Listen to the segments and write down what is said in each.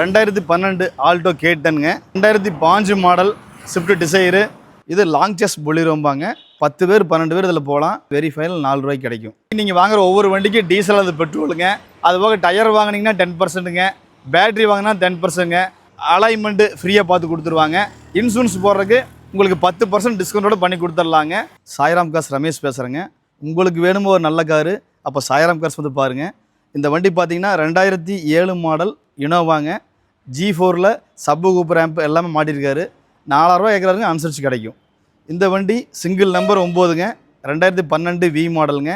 ரெண்டாயிரத்தி பன்னெண்டு ஆல்டோ கேட்டனுங்க. ரெண்டாயிரத்தி பாஞ்சு மாடல் ஸ்விஃப்ட் டிசைரு இது லாங் செஸ் பொலிரோம்பாங்க பத்து பேர் பன்னெண்டு பேர் இதில் போகலாம். வெரி ஃபைனல் நாலு ரூபாய்க்கு கிடைக்கும். நீங்கள் வாங்குற ஒவ்வொரு வண்டிக்கும் டீசல் அது பெட்ரோலுங்க அது போக டயர் வாங்கினீங்கன்னா டென் பர்சன்ட்டுங்க பேட்டரி வாங்கினா டென் பர்சன்ட்டுங்க அலைன்மெண்ட்டு ஃப்ரீயாக பார்த்து கொடுத்துருவாங்க. இன்சூரன்ஸ் போடுறதுக்கு உங்களுக்கு பத்து பர்சன்ட் டிஸ்கவுண்ட்டோட பண்ணி கொடுத்துர்லாங்க சாய்ராம் காஸ் ரமேஷ் பேசுகிறேங்க உங்களுக்கு வேணுமோ ஒரு நல்ல காரு அப்போ சாய்ராம் காஸ் வந்து பாருங்கள் இந்த வண்டி பார்த்தீங்கன்னா ரெண்டாயிரத்தி ஏழு மாடல் இனோவாங்க ஜி ஃபோரில் சப்பு கூப்பர் ஆம்ப் எல்லாமே மாட்டியிருக்காரு நாலாயிரரூவா கேட்குறாருங்க அனுசரித்து கிடைக்கும். இந்த வண்டி சிங்கிள் நம்பர் ஒம்போதுங்க. ரெண்டாயிரத்தி பன்னெண்டு வி மாடலுங்க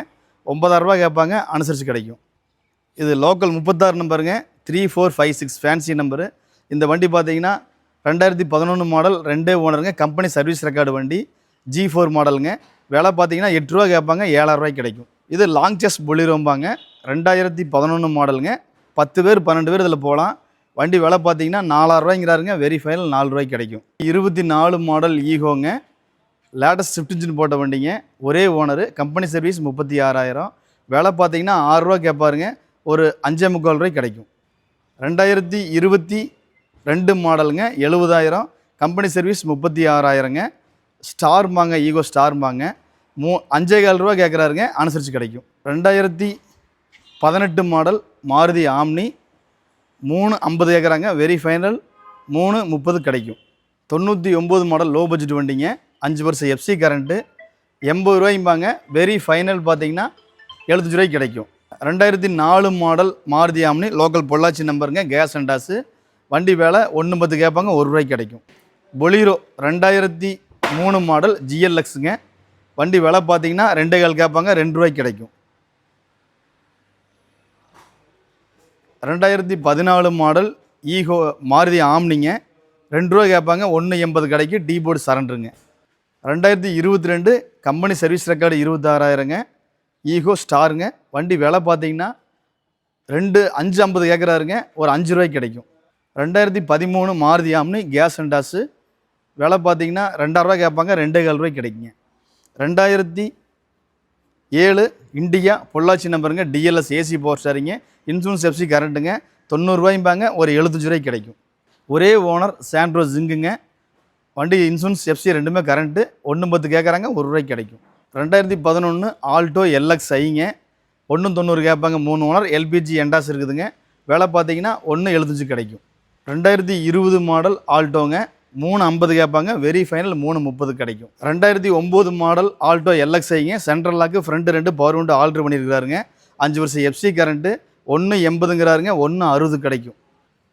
ஒம்பதாயிரரூபா கேட்பாங்க அனுசரித்து கிடைக்கும். இது லோக்கல் முப்பத்தாறு நம்பருங்க three four five six fancy number இந்த வண்டி பார்த்தீங்கன்னா ரெண்டாயிரத்தி பதினொன்று மாடல் ரெண்டே ஓனருங்க. கம்பெனி சர்வீஸ் ரெக்கார்டு வண்டி ஜி ஃபோர் மாடலுங்க விலை பார்த்தீங்கன்னா எட்டு ரூபா கேட்பாங்க ஏழாயிரரூவாய்க்கு கிடைக்கும். இது லாங் செஸ் பொலிரோம்பாங்க ரெண்டாயிரத்தி பதினொன்று மாடலுங்க பத்து பேர் பன்னெண்டு பேர் இதில் போகலாம். வண்டி விலை பார்த்தீங்கன்னா நாலாயிரரூவாய்ங்கிறாருங்க. வெரி ஃபைனல் நாலு ரூபாய்க்கு கிடைக்கும். இருபத்தி நாலு மாடல் ஈகோங்க. லேட்டஸ்ட் ஸ்விஃப்ட் இன்ஜின் போட்ட வண்டிங்க. ஒரே ஓனரு கம்பெனி சர்வீஸ் முப்பத்தி ஆறாயிரம் விலை பார்த்தீங்கன்னா ஆறுரூவா கேட்பாருங்க. ஒரு அஞ்சே முக்கால் ரூபாய் கிடைக்கும். ரெண்டாயிரத்தி இருபத்தி ரெண்டு மாடலுங்க எழுபதாயிரம். கம்பெனி சர்வீஸ் முப்பத்தி ஆறாயிரங்க ஸ்டார்மாங்க ஈகோ ஸ்டார்மாங்க மூ அஞ்சே கால் ரூபா கேட்குறாருங்க. அனுசரித்து கிடைக்கும். ரெண்டாயிரத்தி பதினெட்டு மாடல் மாருதி ஆம்னி. மூணு ஐம்பது கேட்குறாங்க வெரி ஃபைனல் மூணு முப்பது கிடைக்கும். தொண்ணூற்றி ஒம்பது மாடல் லோ பட்ஜெட் வண்டிங்க. அஞ்சு வருஷம் எஃப்சி கரண்ட்டு எண்பது ரூபாய்ம்பாங்க. வெரி ஃபைனல் பார்த்தீங்கன்னா எழுபத்தஞ்சு ரூபாய்க்கு கிடைக்கும். ரெண்டாயிரத்தி நாலு model Maruti omni local Pollachi நம்பருங்க gas அண்டாஸு வண்டி வேலை ஒன்று பத்து கேட்பாங்க ஒரு ரூபாய்க்கு கிடைக்கும். பொலீரோ ரெண்டாயிரத்தி மூணு மாடல் ஜிஎல்எக்ஸுங்க வண்டி விலை பார்த்தீங்கன்னா ரெண்டே கால் கேட்பாங்க ரெண்டு ரூபாய்க்கு கிடைக்கும். ரெண்டாயிரத்தி பதினாலு மாடல் ஈகோ மாருதி ஆம்னிங்க. ரெண்டு ரூபா கேட்பாங்க ஒன்று எண்பது கடைக்கு டீ போர்டு சரண்டருங்க. ரெண்டாயிரத்தி இருபத்தி ரெண்டு கம்பெனி சர்வீஸ் ரெக்கார்டு இருபத்தாறாயிரங்க. ஈகோ ஸ்டாருங்க. வண்டி விலை பார்த்தீங்கன்னா ரெண்டு அஞ்சு ஐம்பது கேட்குறாருங்க. ஒரு அஞ்சு ரூபாய்க்கு கிடைக்கும். ரெண்டாயிரத்தி பதிமூணு மாருதி ஆம்னி கேஸ் அண்டாஸு விலை பார்த்தீங்கன்னா ரெண்டாயிரரூவா கேட்பாங்க ரெண்டே கால் ரூபாய்க்கு கிடைக்குங்க. ரெண்டாயிரத்தி ஏழு இண்டியா பொள்ளாச்சி நம்பருங்க டிஎல்எஸ் ஏசி பவர் ஸ்டாரிங்க இன்சூரன்ஸ் எஃப்சி கரண்ட்டுங்க தொண்ணூறுரூவாய்ம்பாங்க ஒரு எழுபத்தஞ்சு ரூபாய்க்கு கிடைக்கும். ஒரே ஓனர் சாண்ட்ரோ ஜிங்குங்க வண்டி இன்சூரன்ஸ் எஃப்சி ரெண்டுமே கரண்ட்டு ஒன்று பத்து கேட்குறாங்க ஒரு ரூபாய்க்கு கிடைக்கும். ரெண்டாயிரத்தி பதினொன்று ஆல்டோ எல்எக்ஸ் ஐங்க ஒன்று தொண்ணூறு கேட்பாங்க மூணு ஓனர் எல்பிஜி எண்டாஸ் இருக்குதுங்க. விலை பார்த்தீங்கன்னா ஒன்று எழுபத்தஞ்சு கிடைக்கும். ரெண்டாயிரத்தி இருபது மாடல் ஆல்டோங்க மூணு ஐம்பது கேட்பாங்க வெரி ஃபைனல் மூணு முப்பது கிடைக்கும். ரெண்டாயிரத்தி ஒம்பது மாடல் ஆல்டோ எல்எக்ஸ்ஐங்க சென்ட்ரல் லாக்கு ஃப்ரண்ட் ரெண்டு பவர் விண்டு ஆல்ட்ரு பண்ணியிருக்காருங்க அஞ்சு வருஷம் எஃப்சி கரண்ட்டு ஒன்று எண்பதுங்கிறாருங்க ஒன்று அறுபது கிடைக்கும்.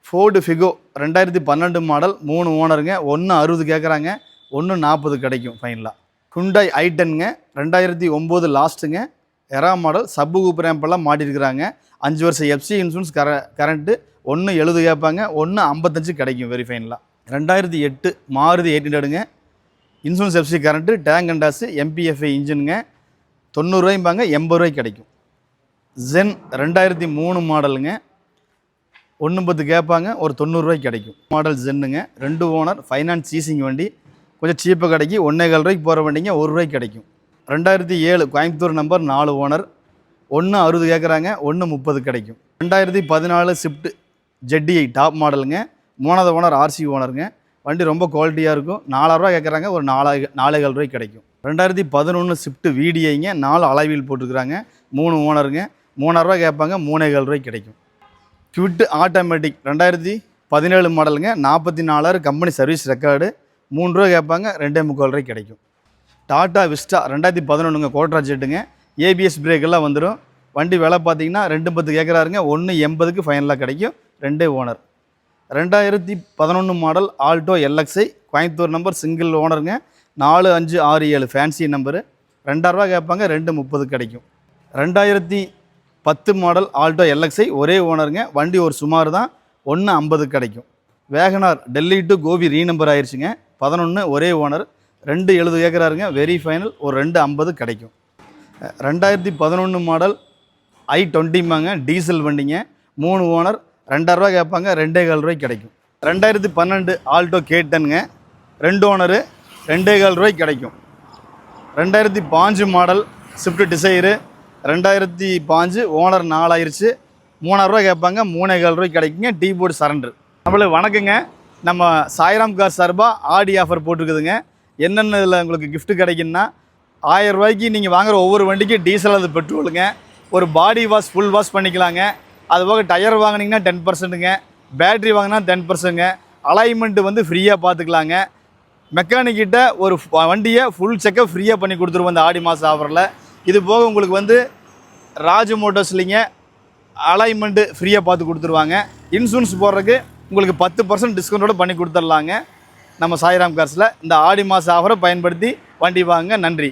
ஃபோர்டு ஃபிகோ ரெண்டாயிரத்தி பன்னெண்டு மாடல் மூணு ஓனருங்க ஒன்று அறுபது கேட்குறாங்க ஒன்று நாற்பது கிடைக்கும் ஃபைனலாக ஹுண்டாய் ஐட்டனுங்க ரெண்டாயிரத்தி ஒம்பது லாஸ்ட்டுங்க எரா மாடல் சப்பு கூப்பர் ஆம்பெல்லாம் மாட்டியிருக்கிறாங்க. அஞ்சு வருஷம் எஃப்சி இன்சூரன்ஸ் கர கரண்ட்டு ஒன்று எழுது கேட்பாங்க ஒன்று ஐம்பத்தஞ்சு கிடைக்கும் வெரி ஃபைனலாக ரெண்டாயிரத்தி எட்டு மாருதி எயிட் ஹண்ட்ரடுங்க. இன்சூரன்ஸ் எஃப்சி கரண்ட்டு டேங்க் அண்டாஸு எம்பிஎஃப்ஐ இன்ஜினுங்க. தொண்ணூறுரூவாய்ம்பாங்க எண்பது ரூபாய்க்கு கிடைக்கும். ஜென் ரெண்டாயிரத்தி மூணு மாடலுங்க. ஒன்று பத்து கேட்பாங்க ஒரு தொண்ணூறுரூவாய்க்கு கிடைக்கும். மாடல் ஜென்னுங்க ரெண்டு ஓனர் ஃபைனான்ஸ் சீசிங் வண்டி. கொஞ்சம் சீப்பாக கிடைக்கும் ஒன்றே கால் ரூபாய்க்கு போகிற வண்டிங்க ஒரு ரூபாய்க்கு கிடைக்கும். ரெண்டாயிரத்தி ஏழு கோயம்புத்தூர் நம்பர் நாலு ஓனர். ஒன்று அறுபது கேட்குறாங்க ஒன்று முப்பது கிடைக்கும். ரெண்டாயிரத்தி பதினாலு ஸ்விஃப்ட் ஜெட்டிஐ டாப் மாடலுங்க. மூணாவது ஓனர் ஆர்சி ஓனருங்க வண்டி ரொம்ப குவாலிட்டியாக இருக்கும். நாலாயிரரூவா கேட்குறாங்க ஒரு நாலாயிரம் நாலேகால் ரூபாய்க்கு கிடைக்கும். ரெண்டாயிரத்தி பதினொன்று ஸ்விஃப்ட் வீடிஐங்க நாலு அலைவீல் போட்டுருக்குறாங்க. மூணு ஓனருங்க மூணாயிரரூவா கேட்பாங்க. மூணே கால் ரூபாய்க்கு கிடைக்கும். குவிட் ஆட்டோமேட்டிக் ரெண்டாயிரத்தி பதினேழு மாடலுங்க நாற்பத்தி நாலாயிரம் கம்பெனி சர்வீஸ் ரெக்கார்டு மூணு ரூபா கேட்பாங்க. ரெண்டே முக்கால் ரூபாய்க்கு கிடைக்கும். டாட்டா விஸ்டா ரெண்டாயிரத்தி பதினொன்றுங்க கோட்ரா ஜெட்டுங்க ஏபிஎஸ் பிரேக்கெல்லாம் வந்துடும் வண்டி விலை பார்த்தீங்கன்னா ரெண்டு பத்து கேட்குறாருங்க ஒன்று எண்பதுக்கு ஃபைனலாக கிடைக்கும். ரெண்டே ஓனர் ரெண்டாயிரத்தி பதினொன்று மாடல் ஆல்டோ எல்எக்ஸை கோயம்புத்தூர் நம்பர் சிங்கிள் ஓனருங்க நாலு அஞ்சு ஆறு ஏழு ஃபேன்சி நம்பரு ரெண்டாயிரரூவா கேட்பாங்க ரெண்டு முப்பது கிடைக்கும். ரெண்டாயிரத்தி பத்து மாடல் ஆல்டோ எல்எக்ஸை ஒரே ஓனருங்க வண்டி ஒரு சுமார் தான் ஒன்று ஐம்பது கிடைக்கும். Wagon R Delhi to Gobi renumber ஆயிடுச்சுங்க பதினொன்று ஒரே ஓனர் ரெண்டு எழுது கேட்குறாருங்க வெரி ஃபைனல் ஒரு ரெண்டு ஐம்பது கிடைக்கும். ரெண்டாயிரத்தி பதினொன்று மாடல் ஐ டுவெண்ட்டிம்பாங்க டீசல் வண்டிங்க. மூணு ஓனர் ரெண்டாயிரரூவா கேட்பாங்க ரெண்டே கால் ரூபாய்க்கு கிடைக்கும். ரெண்டாயிரத்தி பன்னெண்டு ஆல்டோ கேட்டனுங்க. ரெண்டு ஓனரு ரெண்டே கால் ரூபாய்க்கு கிடைக்கும். ரெண்டாயிரத்தி பாஞ்சு மாடல் ஸ்விஃப்ட் டிசைரு ரெண்டாயிரத்தி பாஞ்சு ஓனர் நாலாயிருச்சு. மூணாயிரரூவா கேட்பாங்க மூணே கால் ரூபாய்க்கு கிடைக்குங்க டீ போர்டு சரண்டர். நம்மளுக்கு வணக்கங்க. நம்ம சாய்ராம் கார் சார்பாக ஆடி ஆஃபர் போட்டிருக்குதுங்க. என்னென்ன இதில் உங்களுக்கு கிஃப்ட் கிடைக்குன்னா ஆயிரம் ரூபாய்க்கு நீங்கள் வாங்குற ஒவ்வொரு வண்டிக்கும் டீசல் அது பெட்ரோலுங்க ஒரு பாடி வாஷ் ஃபுல் வாஷ் பண்ணிக்கலாங்க. அது போக டயர் வாங்குனீங்கன்னா டென் பர்சன்ட்டுங்க பேட்ரி வாங்கினா டென் பர்சன்ட்டுங்க அலைன்மெண்ட்டு வந்து ஃப்ரீயாக பார்த்துக்கலாங்க மெக்கானிக்கிட்ட ஒரு வண்டியை ஃபுல் செக்கப் ஃப்ரீயாக பண்ணி கொடுத்துருவோம் இந்த ஆடி மாதம் ஆஃபரில் இது போக உங்களுக்கு வந்து ராஜ் மோட்டர்ஸ்லிங்க அலைன்மெண்ட்டு ஃப்ரீயாக பார்த்து கொடுத்துருவாங்க. இன்சூரன்ஸ் போடுறதுக்கு உங்களுக்கு பத்து பர்சன்ட் டிஸ்கவுண்ட்டோட பண்ணி கொடுத்துர்லாங்க. நம்ம சாய்ராம் கார்ஸில் இந்த ஆடி மாத ஆஃபரை பயன்படுத்தி வண்டி வாங்க நன்றி.